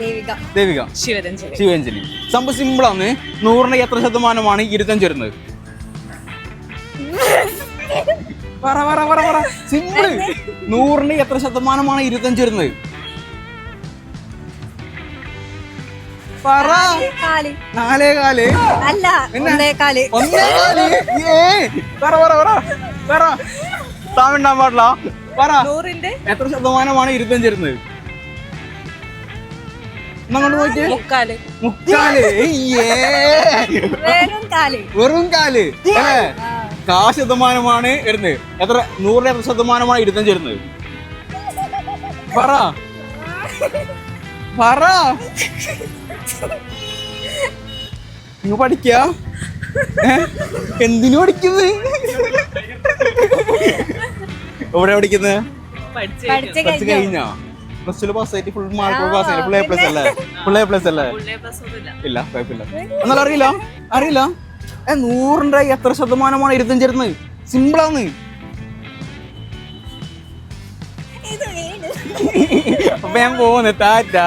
ദേവിക. ദേവിക. ശിവരഞ്ജലി. ശിവഞ്ജലി സംഭവം സിമ്പിളാണ് നൂറിന് എത്ര ശതമാനമാണ് ഇരുപത്തഞ്ച് വരുന്നത്? പറ പറ പറ പറ. സിമ്പിൾ നൂറിന് എത്ര ശതമാനമാണ് ഇരുപത്തഞ്ച് വരുന്നത്? പറ. കാൽ നാലേ കാൽ. അല്ല പിന്നെ? ഒന്നേ കാൽ. ഒന്നേ കാൽ. ഏ. പറ പറ പറ. പറ. താമിണ്ടാൻ പാടില്ല. പറ. നൂറിന്റെ? എത്ര ശതമാനമാണ് ഇരുപത്തഞ്ച് വരുന്നത്? എന്നങ്ങോട്ട് പോയിട്ട്? മുക്കാൽ. മുക്കാൽ. വെറും കാൽ. കാ ശതമാനമാണ് വരുന്നത് എത്ര? നൂറിന് എത്ര ശതമാനമാണ് ഇരുപത്തഞ്ച് വരുന്നത് പറ. പറ. നിങ്ങൾ പഠിക്ക. എന്തിനു പഠിക്കുന്നത്? എവിടെ പഠിക്കുന്നത്? പഠിച്ചു കഴിഞ്ഞാ? പ്ലസ് ടു പാസ് ആയിട്ട് ഫുൾ മാർക്ക് പാസ് ആയിട്ട് ഫുൾ എ പ്ലസ് അല്ലേ? ഫുൾ എ പ്ലസ് അല്ലേ? ഇല്ല കുഴപ്പമില്ല. എന്നാൽ അറിയില്ല അറിയില്ല. ഏ നൂറിന്റെ എത്ര ശതമാനമാണ് ഇരുത്തും വരുന്നത് സിമ്പിളാന്ന് അപ്പൊ ഞാൻ പോകുന്നു ടാറ്റാ.